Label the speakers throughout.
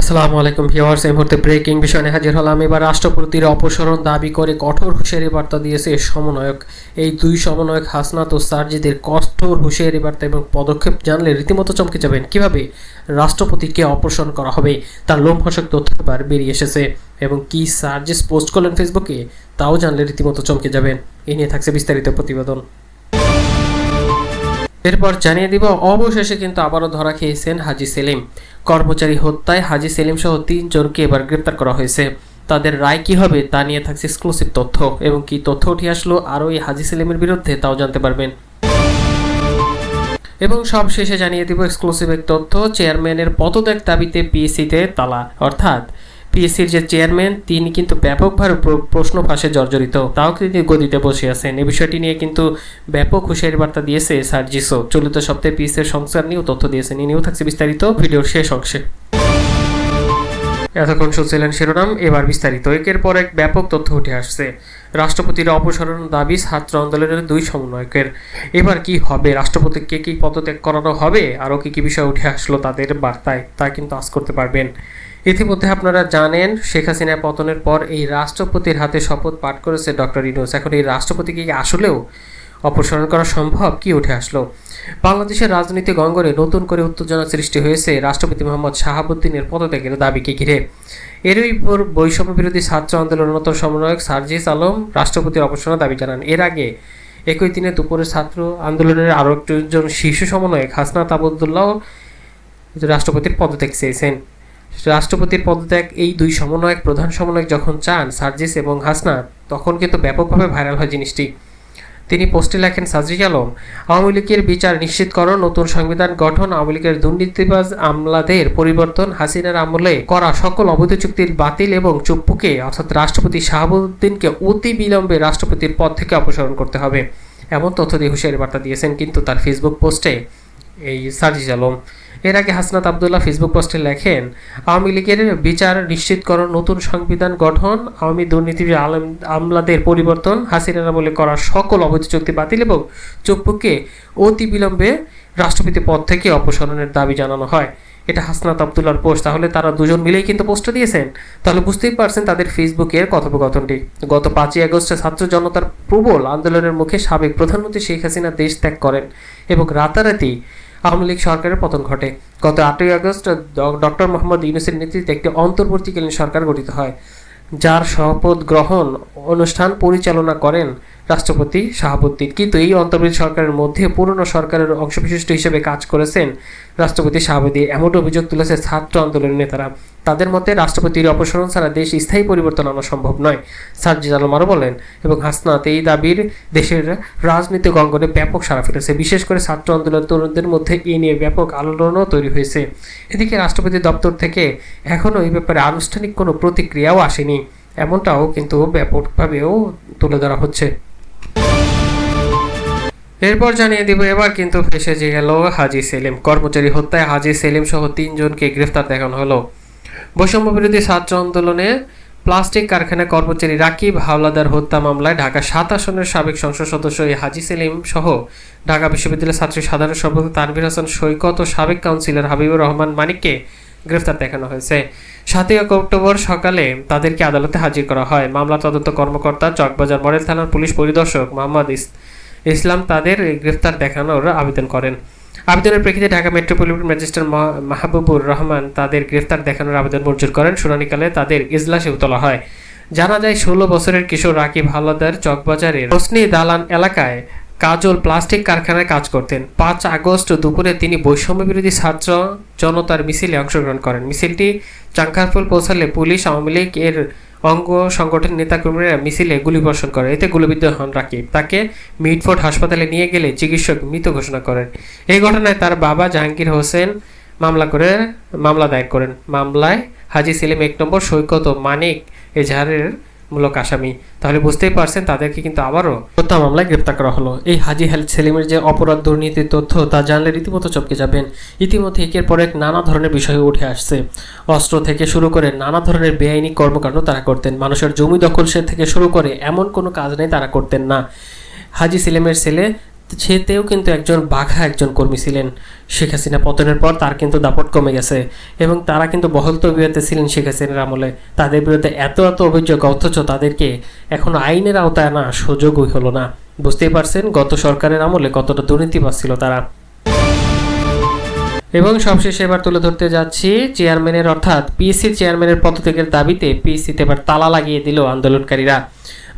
Speaker 1: আসসালামু আলাইকুম ভিউয়ার্স, এই মুহূর্তে ব্রেকিং বিষয় নিয়ে হাজির হলাম। এবার রাষ্ট্রপতির অপসারণ দাবি করে কঠোর হুঁশিয়ারি বার্তা দিয়েছে সমন্বয়ক। এই দুই সমন্বয়ক হাসনাত ও সার্জিদের কঠোর হুঁশিয়ারি বার্তা এবং পদক্ষেপ জানলে রীতিমতো চমকে যাবেন। কীভাবে রাষ্ট্রপতিকে অপসারণ করা হবে, তার লোমহর্ষক তথ্য এবার বেরিয়ে এসেছে। এবং কি সার্জিস পোস্ট করলেন ফেসবুকে, তাও জানলে রীতিমতো চমকে যাবেন। এ নিয়ে থাকছে বিস্তারিত প্রতিবেদন। এরপর জানিয়ে দিব, অবশেষে কিন্তু আবারও ধরা খেয়েছেন হাজি সেলিম। কর্মচারী হত্যায় হাজি সেলিম সহ তিনজনকে এবার গ্রেপ্তার করা হয়েছে। তাদের রায় কি হবে তা নিয়ে থাকছে এক্সক্লুসিভ তথ্য এবং কি তথ্য উঠে আসলো আরও এই হাজি সেলিমের বিরুদ্ধে তাও জানতে পারবেন। এবং সব শেষে জানিয়ে দিব এক্সক্লুসিভ এক তথ্য, চেয়ারম্যানের পদত্যাগ দাবিতে পিএসসিতে তালা, অর্থাৎ পিএসসির যে চেয়ারম্যান, তিনি কিন্তু ব্যাপকভাবে প্র- প্রশ্ন ফাঁসে জর্জরিত। তাও তিনি গদিতে বসে আছেন। এই বিষয়টি নিয়ে কিন্তু ব্যাপক হুঁশিয়ারি বার্তা দিয়েছে সার্জিসো চলিত সপ্তাহে পিএসসির সংস্কার নিয়েও তথ্য দিয়েছেন এই নিয়েও থাকছে বিস্তারিত ভিডিওর শেষ অংশে। এতক্ষণ শুনছিলেন শিরোনাম। এবার বিস্তারিত। একের পর এক ব্যাপক তথ্য উঠে আসছে। রাষ্ট্রপতির অপসারণ দাবি ছাত্র আন্দোলনের দুই সমন্বয়কের। এবার কি হবে? রাষ্ট্রপতিকে কি পদত্যাগ করানো হবে? আরও কি কি বিষয় উঠে আসলো তাদের বার্তায় তা কিন্তু আজ করতে পারবেন। ইতিমধ্যে আপনারা জানেন, শেখ হাসিনা পতনের পর এই রাষ্ট্রপতির হাতে শপথ পাঠ করেছে ডক্টর ইনুস এখন এই রাষ্ট্রপতিকে আসলেও অপসারণ করা সম্ভব? কি উঠে আসলো? বাংলাদেশের রাজনীতি গঙ্গরে নতুন করে উত্তেজনা সৃষ্টি হয়েছে রাষ্ট্রপতি মোহাম্মদ শাহাবুদ্দিনের পদত্যাগের দাবিকে ঘিরে। এরই উপর বৈষম্য বিরোধী ছাত্র আন্দোলনের সমন্বয়ক সার্জিস আলম রাষ্ট্রপতির অপসারণের দাবি জানান। এর আগে একই দিনে দুপুরে ছাত্র আন্দোলনের আরও একজন শীর্ষ সমন্বয়ক হাসনাত আবদুল্লাহ রাষ্ট্রপতির পদত্যাগ চেয়েছেন। রাষ্ট্রপতির পদত্যাগ, এই দুই সমন্বয়ক, প্রধান সমন্বয়ক যখন চান, সার্জিস এবং হাসনা তখন কিন্তু ব্যাপকভাবে ভাইরাল হয় জিনিসটি। তিনি পোস্টে লেখেন সাজরিক আলম, আওয়ামী লীগের বিচার নিশ্চিত নিশ্চিতকরণ, নতুন সংবিধান গঠন, আওয়ামী লীগের দুর্নীতিবাজ আমলাদের পরিবর্তন, হাসিনার আমলে করা সকল অবৈধ চুক্তির বাতিল এবং চুপ্পুকে, অর্থাৎ রাষ্ট্রপতি শাহাবুদ্দিনকে অতি বিলম্বে রাষ্ট্রপতির পদ থেকে অপসারণ করতে হবে। এমন তথ্য দিয়ে হুঁশিয়ারি বার্তা দিয়েছেন কিন্তু তার ফেসবুক পোস্টে। এই সার্জিস আলম। এর আগে হাসনাত আবদুল্লাহ ফেসবুক পোস্টে লেখেন, আওয়ামী লীগের বিচার নিশ্চিতকরণ নতুন সংবিধান গঠন, আওয়ামী দুর্নীতি আলম আমলাদের পরিবর্তন, হাসিনার আমলে করা সকল অবৈধ চুক্তি বাতিল এবং চুপ্পুকে অতি বিলম্বে রাষ্ট্রপতি পদ থেকে অপসারণের দাবি জানানো হয়। এটা হাসনাত আবদুল্লার পোস্ট, তাহলে তারা দুজন মিলেই কিন্তু পোস্টটা দিয়েছেন। তাহলে বুঝতেই পারছেন তাদের ফেসবুকের কথোপকথনটি। গত পাঁচই আগস্টে ছাত্র জনতার প্রবল আন্দোলনের মুখে সাবেক প্রধানমন্ত্রী শেখ হাসিনা দেশ ত্যাগ করেন এবং রাতারাতি আওয়ামী লীগ সরকারের পতন ঘটে। গত আটই আগস্ট ডক্টর মোহাম্মদ ইউনুসের নেতৃত্বে একটি অন্তর্বর্তীকালীন সরকার গঠিত হয়, যার শপথ গ্রহণ অনুষ্ঠান পরিচালনা করেন রাষ্ট্রপতি শাহাবুদ্দিন। কিন্তু এই অন্তর্বর্তী সরকারের মধ্যে পুরনো সরকারের অংশবিশিষ্ট হিসেবে কাজ করেছেন রাষ্ট্রপতি শাহাবুদ্দিন। এমন অভিযোগ তুলেছে ছাত্র আন্দোলনের নেতারা। তাদের মতে রাষ্ট্রপতির অপসারণ ছাড়া দেশ স্থায়ী পরিবর্তন আনা সম্ভব নয় সার্জিজ আলম আরও বলেন। এবং হাসনাত এই দাবির দেশের রাজনৈতিক অঙ্গনে ব্যাপক সাড়া ফেলেছে। বিশেষ করে ছাত্র আন্দোলন তরুণদের মধ্যে এ নিয়ে ব্যাপক আলোড়নও তৈরি হয়েছে। এদিকে রাষ্ট্রপতি দপ্তর থেকে এখনও এই ব্যাপারে আনুষ্ঠানিক কোনো প্রতিক্রিয়াও আসেনি। এমনটাও কিন্তু ব্যাপকভাবেও তুলে ধরা হচ্ছে। এরপর জানিয়ে দিব, এবার কিন্তু ফেসে যে গেল হাজি সেলিম। কর্মচারী হত্যায় হাজি সেলিম সহ তিনজনকে গ্রেফতার দেখানো হলো। বৈষম্য বিরোধী ছাত্র আন্দোলনে প্লাস্টিক কারখানা কর্মচারী রাকিব হাওলাদার হত্যা মামলায় ঢাকা সাত আসনের সাবেক সংসদ সদস্য এই হাজি সেলিম সহ ঢাকা বিশ্ববিদ্যালয়ের ছাত্রী সাধারণ সভাপতি তানভীর হাসান, সৈকত ও সাবেক কাউন্সিলর হাবিবুর রহমান মানিককে গ্রেফতার দেখানো হয়েছে। সাতই অক্টোবর সকালে তাদেরকে আদালতে হাজির করা হয়। মামলা তদন্ত কর্মকর্তা চকবাজার মডেল থানার পুলিশ পরিদর্শক মোহাম্মদ ইস ইসলাম তাদের গ্রেফতার দেখানোর আবেদন করেন। আবেদনের প্রেক্ষিতে ঢাকা মেট্রোপলিটন ম্যাজিস্ট্রেট মাহবুবুর রহমান তাদের গ্রেফতার দেখানোর আবেদন মঞ্জুর করেন। শুনানিকালে তাদের ইজলাসেও তোলা হয়। জানা যায়, ষোলো বছরের কিশোর রাকিব হাওলাদার চকবাজারের হোসনি দালান এলাকায় কাজল প্লাস্টিক কারখানায় কাজ করতেন। পাঁচ আগস্ট দুপুরে তিনি বৈষম্য বিরোধী ছাত্র জনতার মিছিলে অংশগ্রহণ করেন। মিছিলটি চাঙ্কারপুল পৌঁছালে পুলিশ আওয়ামী লীগ এর অঙ্গ সংগঠনের নেতাকর্মীরা মিছিলে গুলিবর্ষণ করে। এতে গুলিবিদ্ধ হন রাকিব। তাকে মিটফোর্ড হাসপাতালে নিয়ে গেলে চিকিৎসক মৃত ঘোষণা করেন। এই ঘটনায় তার বাবা জাহাঙ্গীর হোসেন মামলা করে মামলা দায়ের করেন। মামলায় হাজি সেলিম এক নম্বর, সৈকত ও মানিক এজাহারের মূলক আসামি। তাহলে বুঝতেই পারছেন তাদেরকে কিন্তু আবারও হত্যা মামলায় গ্রেপ্তার করা হলো। এই হাজি হেল সেলিমের যে অপরাধ দুর্নীতির তথ্য তা জানলে রীতিমতো চমকে যাবেন। ইতিমধ্যে একের পর এক নানা ধরনের বিষয় উঠে আসছে। অস্ত্র থেকে শুরু করে নানা ধরনের বেআইনি কর্মকাণ্ড তারা করতেন। মানুষের জমি দখল থেকে শুরু করে এমন কোনো কাজ নেই তারা করতেন না। হাজি সেলিমের ছেলে সেতেও কিন্তু একজন বাঘা একজন কর্মী ছিলেন শেখ হাসিনা। পতনের পর তার কিন্তু দাপট কমে গেছে এবং তারা কিন্তু বহল তবিয়তে ছিলেন শেখ হাসিনার আমলে। তাদের বিরুদ্ধে এত এত অভিযোগ, অথচ তাদেরকে এখন আইনের আওতায় আনা সুযোগই হলো না। বুঝতেই পারছেন, গত সরকারের আমলে কতটা দুর্নীতিবাজ ছিল তারা। এবং সবশেষে এবার তুলে ধরতে যাচ্ছি চেয়ারম্যানের অর্থাৎ পিএসসি চেয়ারম্যানের পদত্যাগের দাবিতে পিএসসিতে এবার তালা লাগিয়ে দিল আন্দোলনকারীরা।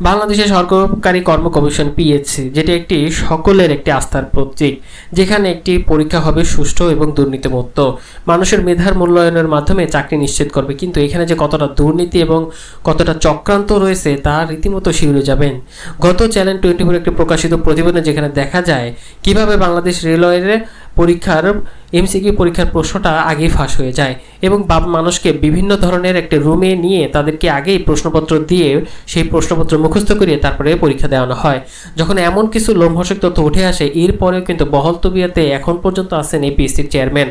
Speaker 1: বাংলাদেশের সরকারি কর্ম কমিশন পিএসসি যেটি একটি সকলের একটি আস্থার প্রতীক, যেখানে একটি পরীক্ষা হবে সুষ্ঠু এবং দুর্নীতিমুক্ত। মানুষের মেধার মূল্যায়নের মাধ্যমে চাকরি নিশ্চিত করবে, কিন্তু এখানে যে কতটা দুর্নীতি এবং কতটা চক্রান্ত রয়েছে তা রীতিমতো শিউরে যাবেন। গত চ্যানেল টোয়েন্টি ফোর একটি প্রকাশিত প্রতিবেদনে যেখানে দেখা যায়, কীভাবে বাংলাদেশ রেলওয়ের পরীক্ষার এমসিকিউ পরীক্ষার প্রশ্নটা আগেই ফাঁস হয়ে যায় এবং বাপ মানুষকে বিভিন্ন ধরনের একটা রুমে নিয়ে তাদেরকে আগেই প্রশ্নপত্র দিয়ে সেই প্রশ্নপত্র মুখস্থ করিয়ে তারপরে পরীক্ষা দেওয়ানো হয়। যখন এমন কিছু লোমহর্ষক তথ্য উঠে আসে, এরপরেও কিন্তু বহল তবিয়াতে এখন পর্যন্ত আছেন এই পিএসসির চেয়ারম্যান।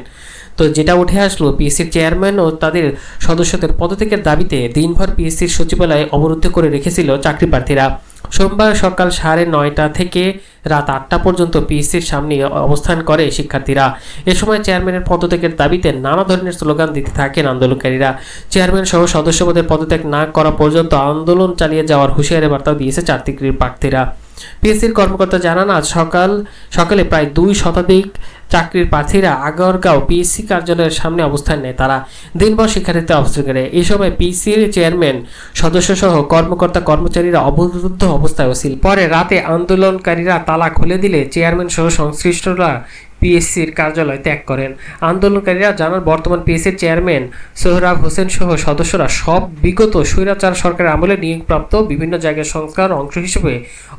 Speaker 1: তো যেটা উঠে আসলো পিএসসির চেয়ারম্যান ও তাদের সদস্যদের পদত্যাগের দাবিতে দিনভর পিএসসির সচিবালয়ে অবরুদ্ধ করে রেখেছিল চাকরি প্রার্থীরা সোমবার সকাল সাড়ে নয়টা থেকে রাত আটটা পর্যন্ত পিএসসির সামনে অবস্থান করে শিক্ষার্থীরা। এ সময় চেয়ারম্যানের পদত্যাগের দাবিতে নানা ধরনের স্লোগান দিতে থাকেন আন্দোলনকারীরা। চেয়ারম্যান সহ সদস্যপদের পদত্যাগ না করা পর্যন্ত আন্দোলন চালিয়ে যাওয়ার হুঁশিয়ারি বার্তা দিয়েছে চাকরির প্রার্থীরা। পিএসসির কর্মকর্তা জানান, আজ সকাল, সকালে প্রায় দুই শতাধিক চাকরির প্রার্থীরা আগরগাঁও পিএসসি কার্যালয়ের সামনে অবস্থান নেয়। তারা দিনভর শিক্ষার্থীতে অবস্থান করে। এই সময় পিসির চেয়ারম্যান সদস্য সহ কর্মকর্তা কর্মচারীরা অবরুদ্ধ অবস্থায় ছিল পরে রাতে আন্দোলনকারীরা তালা খুলে দিলে চেয়ারম্যান সহ সংশ্লিষ্টরা পিএসসির কার্যালয় ত্যাগ করেন। আন্দোলনকারীরা জানান, বর্তমান পিএসসির চেয়ারম্যান সোহরাব হোসেন সহ সদস্যরা সব বিগত স্বৈরাচার সরকারের আমলে নিয়োগপ্রাপ্ত বিভিন্ন জায়গায় সংস্কার অংশ হিসেবে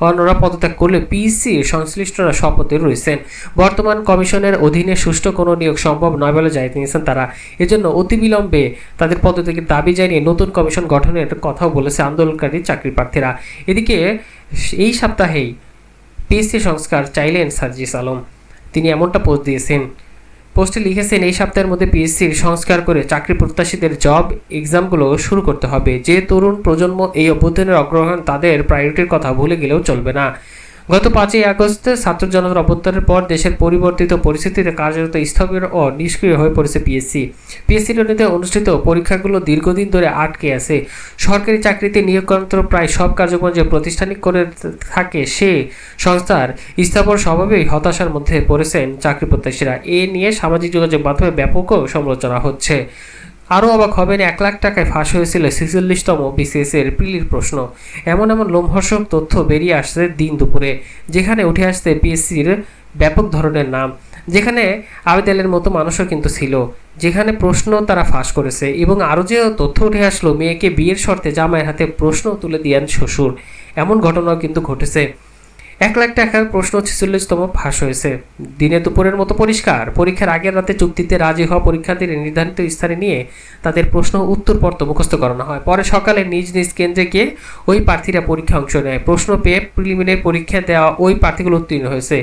Speaker 1: অন্যরা পদত্যাগ করলে পিএসসি সংশ্লিষ্টরা শপথে রয়েছেন। বর্তমান কমিশনের অধীনে সুষ্ঠু কোনো নিয়োগ সম্ভব নয় বলে জানিয়ে দিয়েছেন তারা। এজন্য অতিবিলম্বে তাদের পদত্যাগের দাবি জানিয়ে নতুন কমিশন গঠনের কথাও বলেছে আন্দোলনকারী চাকরি প্রার্থীরা। এদিকে, এই সপ্তাহেই পিএসসি সংস্কার চাইলেন সার্জিস আলম। তিনি এমনটা পোস্ট দিয়েছেন। পোস্টে লিখেছেন, এই সপ্তাহের মধ্যে পিএসসির সংস্কার করে চাকরি প্রত্যাশীদের জব এক্সামগুলো শুরু করতে হবে। যে তরুণ প্রজন্ম এই অভ্যুত্থানের অগ্রহণ তাদের প্রায়োরিটির কথা ভুলে গেলেও চলবে না। গত পাঁচই আগস্ট ছাত্র জনতার অভ্যুত্থানের পর দেশের পরিবর্তিত পরিস্থিতিতে কার্যরত স্থবির ও নিষ্ক্রিয় হয়ে পড়েছে পিএসসি পিএসসি রনিতে অনুষ্ঠিত পরীক্ষাগুলো দীর্ঘদিন ধরে আটকে আছে। সরকারি চাকরিতে নিয়োগযন্ত্র প্রায় সব কার্যক্রম যে প্রতিষ্ঠানিক করে থাকে, সে সংস্থার স্থাপন স্বভাবেই হতাশার মধ্যে পড়েছেন চাকরি প্রত্যাশীরা। এ নিয়ে সামাজিক যোগাযোগ মাধ্যমে ব্যাপক সমালোচনা হচ্ছে। আরও অবাক হবেন, এক লাখ টাকায় ফাঁস হয়েছিল ছেচল্লিশতম বিসিএস এর প্রিলির প্রশ্ন। এমন এমন লোমহর্ষক তথ্য বেরিয়ে আসছে দিন দুপুরে, যেখানে উঠে আসছে পিএসসির ব্যাপক ধরনের নাম। যেখানে আবেদালের মতো মানুষও কিন্তু ছিল, যেখানে প্রশ্ন তারা ফাঁস করেছে এবং আরও যে তথ্য উঠে আসলো, মেয়েকে বিয়ের শর্তে জামাইয়ের হাতে প্রশ্ন তুলে দিয়েন শ্বশুর। এমন ঘটনাও কিন্তু ঘটেছে। এক লাখ টাকার প্রশ্ন ছেচল্লিশতম ফাঁস হয়েছে। দিনে দুপুরের মতো পরিষ্কার। পরীক্ষার আগের রাতে চুক্তিতে রাজি হওয়া পরীক্ষার্থীর নির্ধারিত স্থানে নিয়ে তাদের প্রশ্ন উত্তরপত্র মুখস্থ করানো হয়। পরে সকালে নিজ নিজ কেন্দ্রে গিয়ে ওই প্রার্থীরা পরীক্ষা অংশ নেয়। প্রশ্ন পেয়ে প্রিলিমিনারি পরীক্ষা দেওয়া ওই প্রার্থীগুলো উত্তীর্ণ হয়েছে।